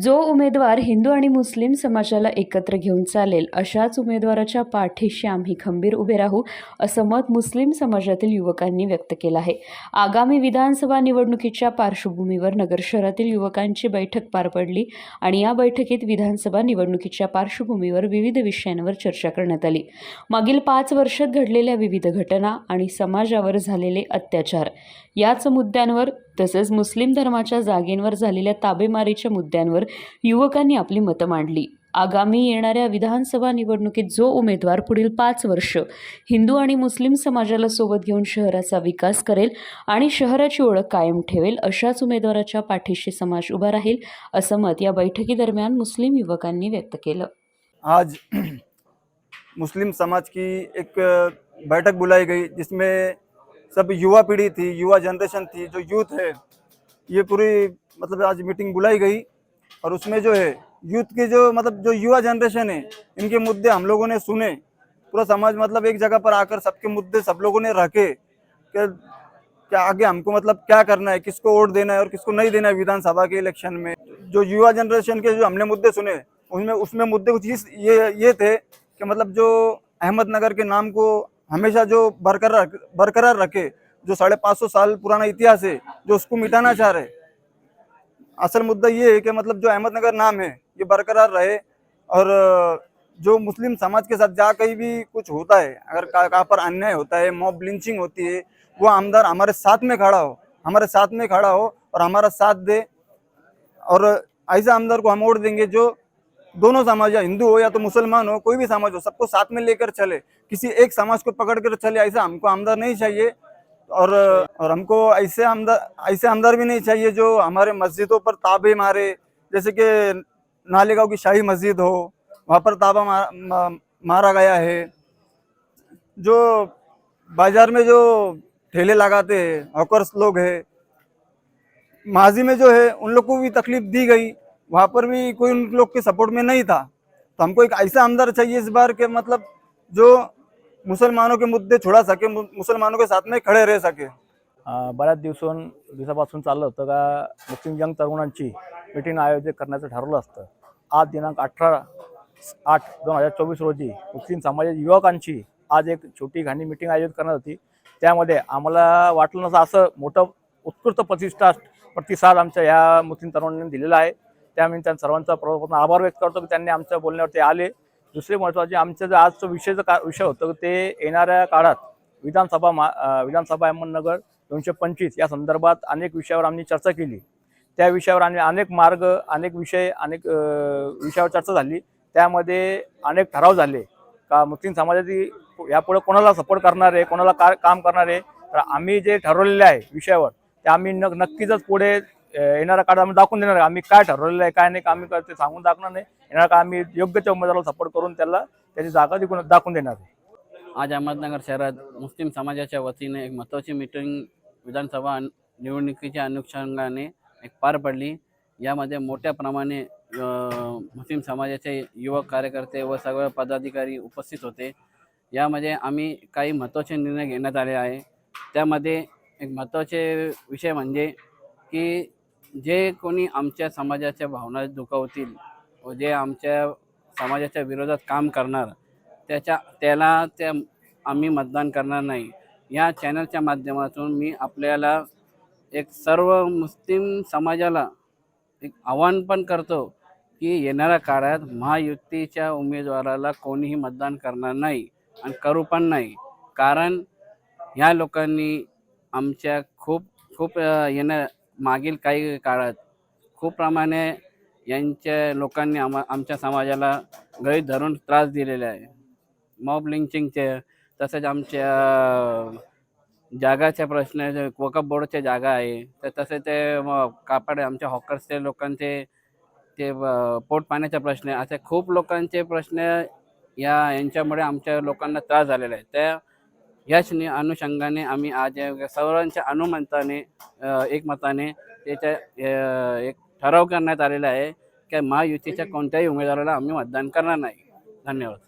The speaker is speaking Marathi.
जो उमेदवार हिंदू आणि मुस्लिम समाजाला एकत्र घेऊन चालेल अशाच उमेदवाराच्या पाठीशी आम्ही खंबीर उभे राहू असं मत मुस्लिम समाजातील युवकांनी व्यक्त केलं आहे. आगामी विधानसभा निवडणुकीच्या पार्श्वभूमीवर नगर शहरातील युवकांची बैठक पार पडली आणि या बैठकीत विधानसभा निवडणुकीच्या पार्श्वभूमीवर विविध विषयांवर चर्चा करण्यात आली. मागील पाच वर्षात घडलेल्या विविध घटना आणि समाजावर झालेले अत्याचार याच मुद्द्यांवर तसेच मुस्लिम धर्माच्या जागेंवर झालेल्या ताबेमारीच्या मुद्द्यांवर युवकांनी आपली मतं मांडली. आगामी येणाऱ्या विधानसभा निवडणुकीत जो उमेदवार पुढील पाच वर्ष हिंदू आणि मुस्लिम समाजाला सोबत घेऊन शहराचा विकास करेल आणि शहराची ओळख कायम ठेवेल अशाच उमेदवाराच्या पाठीशी समाज उभा राहील असं मत या बैठकीदरम्यान मुस्लिम युवकांनी व्यक्त केलं. आज मुस्लिम समाज की एक बैठक बुलाई गई जिसमें सब युवा पीढ़ी थी, युवा जनरेशन थी, जो यूथ है, ये पूरी मतलब आज मीटिंग बुलाई गई। और उसमें जो है यूथ की जो मतलब जो युवा जनरेशन है, इनके मुद्दे हम लोगों ने सुने। पूरा समाज मतलब एक जगह पर आकर सबके मुद्दे सब लोगों ने रखे कि क्या आगे हमको मतलब क्या करना है, किसको वोट देना है और किसको नहीं देना है विधानसभा के इलेक्शन में। जो युवा जनरेशन के जो हमने मुद्दे सुने उसमें उसमें मुद्दे कुछ ये ये थे कि मतलब जो अहमदनगर के नाम को हमेशा जो बरकरार बरकरार रखे, जो साढ़े पाँच सौ साल पुराना इतिहास है, जो उसको मिटाना चाह रहे। असल मुद्दा ये है कि मतलब जो अहमदनगर नाम है, ये बरकरार रहे और जो मुस्लिम समाज के साथ जहाँ कहीं भी कुछ होता है, अगर कहाँ कहाँ पर अन्याय होता है, मॉब लिंचिंग होती है, वो आमदार हमारे साथ में खड़ा हो, हमारे साथ में खड़ा हो और हमारा साथ दे और ऐसे आमदार को हम वोट देंगे जो दोनों समाज या हिंदू हो या तो मुसलमान हो कोई भी समाज हो सबको साथ में लेकर चले। किसी एक समाज को पकड़ कर चले ऐसा हमको आमदार नहीं चाहिए। और और हमको ऐसे आमदार ऐसे आमदार भी नहीं चाहिए जो हमारे मस्जिदों पर ताबे मारे। जैसे कि नालेगांव की शाही मस्जिद हो वहाँ पर ताबा मार, मा, मारा गया है। जो बाज़ार में जो ठेले लगाते हैं हॉकर्स लोग हैं माजी में जो है उन लोग को भी तकलीफ़ दी गई। वहाँ पर भी कोई उन लोग के सपोर्ट में नहीं था। तो हमको एक ऐसा आमदार चाहिए इस बार के मतलब जो मुसलमानों के मुद्दे छोड़ा सके मु- मुसलमानों के साथ में खड़े रह सके। बऱ्याच दिवसून दिवसापासून चाललं होतं का मुस्लिम यंग तरुणांची मिटिंग आयोजित करण्याचं ठरवलं असतं. आज दिनांक अठरा आठ दोन हजार चोवीस रोजी मुस्लिम समाजाच्या युवकांची आज एक छोटी घाणी मिटिंग आयोजित करण्यात होती. त्यामध्ये आम्हाला वाटलं नसं असं मोठं उत्कृष्ट प्रतिष्ठा प्रतिसाद आमच्या ह्या मुस्लिम तरुणांनी दिलेला आहे. त्यामुळे त्यांना सर्वांचा प्रथम आभार व्यक्त करतो. की त्यांनी आमच्या बोलण्यावरती आले. दुसरे महत्त्वाचे आमचं जे आजचं विषयचं का विषय होतं ते येणाऱ्या काळात विधानसभा मा विधानसभा अहमदनगर दोनशे पंचवीस या संदर्भात अनेक विषयावर आम्ही चर्चा केली. त्या विषयावर आम्ही अनेक मार्ग अनेक विषय अनेक विषयावर चर्चा झाली. त्यामध्ये अनेक ठराव झाले. का मुस्लिम समाजाची यापुढे कोणाला सपोर्ट करणार आहे कोणाला का काम करणार आहे? तर आम्ही जे ठरवलेले आहे विषयावर ते आम्ही न नक्कीच पुढे येणाऱ्या काळात आम्ही दाखवून देणार आहे. आम्ही काय ठरवलेलं आहे काय नाही आम्ही काय ते सांगून दाखवणार नाही. येणार का आम्ही योग्य त्या उमेदवाराला सपोर्ट करून त्याला त्याची जागा दिकून दाखवून देणार आहे. आज अहमदनगर शहरात मुस्लिम समाजाच्या वतीने एक महत्त्वाची मीटिंग विधानसभा निवडणुकीच्या अनुषंगाने एक पार पडली. यामध्ये मोठ्या प्रमाणे मुस्लिम समाजाचे युवक कार्यकर्ते व सगळे पदाधिकारी उपस्थित होते. यामध्ये आम्ही काही महत्त्वाचे निर्णय घेण्यात आले आहे. त्यामध्ये एक महत्त्वाचे विषय म्हणजे की जे कोणी आमच्या समाजाच्या भावना दुखावतील व जे आमच्या समाजाच्या विरोधात काम करणार त्याच्या त्याला त्या आम्ही मतदान करणार नाही. या चॅनलच्या माध्यमातून मी आपल्याला एक सर्व मुस्लिम समाजाला एक आव्हान पण करतो की येणाऱ्या काळात महायुतीच्या उमेदवाराला कोणीही मतदान करणार नाही आणि करू पण नाही. कारण ह्या लोकांनी आमच्या खूप खूप अ, येण्या मागील काही काळात खूप प्रमाणे यांच्या लोकांनी आमा आमच्या समाजाला गळीत धरून त्रास दिलेला आहे. मॉब लिंचिंगचे तसेच आमच्या जागाच्या प्रश्न जे वकफ बोर्डच्या जागा आहे तर तसे ते म- कापड आमच्या हॉकर्सचे लोकांचे ते पोट पाण्याचा प्रश्न आहे असे खूप लोकांचे प्रश्न या यांच्यामुळे आमच्या लोकांना त्रास झालेला आहे. त्या याच अनुषंगाने आम्ही आज सर्वांच्या अनुमताने एकमताने त्याच्या एक ठराव करण्यात आलेला आहे की महायुतीच्या कोणत्याही उमेदवाराला आम्ही मतदान करणार नाही. धन्यवाद.